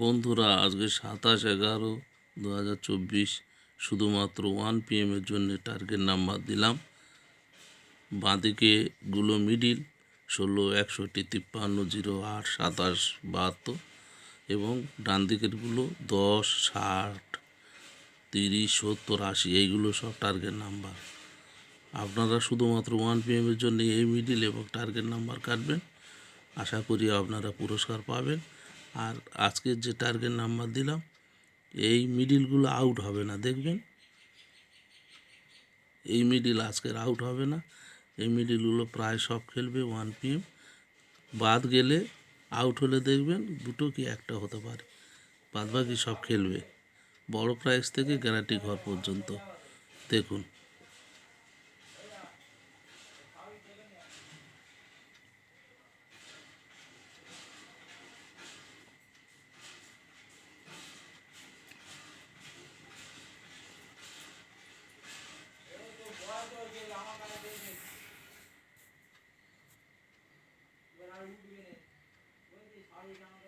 বন্ধুরা, আজকে সাতাশ এগারো দু হাজার চব্বিশ শুধুমাত্র ওয়ান পি পিএমের জন্য টার্গেট নাম্বার দিলাম। বাঁদিকে গুলো মিডিল ষোলো, একষট্টি, তিপ্পান্ন, জিরো, আট, সাতাশ, বাহাত্তর এবং ডান দিকেরগুলো দশ, ষাট, তিরিশ, সত্তর, আশি, এইগুলো সব টার্গেট নাম্বার আপনারা শুধুমাত্র ওয়ান পি পিএমের জন্য এই মিডিল এবং টার্গেট নাম্বার কাটবেন। আশা করি আপনারা পুরস্কার পাবেন। আর আজকের যে টার্গেট নাম্বার দিলাম, এই মিডিলগুলো আউট হবে না, দেখবেন? এই মিডিল আজকের আউট হবে না। এই মিডিলগুলো প্রায় সব খেলবে ওয়ান পিএম বাদ গেলে আউট হলে দেখবেন দুটো কি একটা হতে পারে। বাদ বাকি সব খেলবে। বড় প্রাইস থেকে গ্যারান্টি ঘর পর্যন্ত। দেখুন। 우리왜왜이렇 게?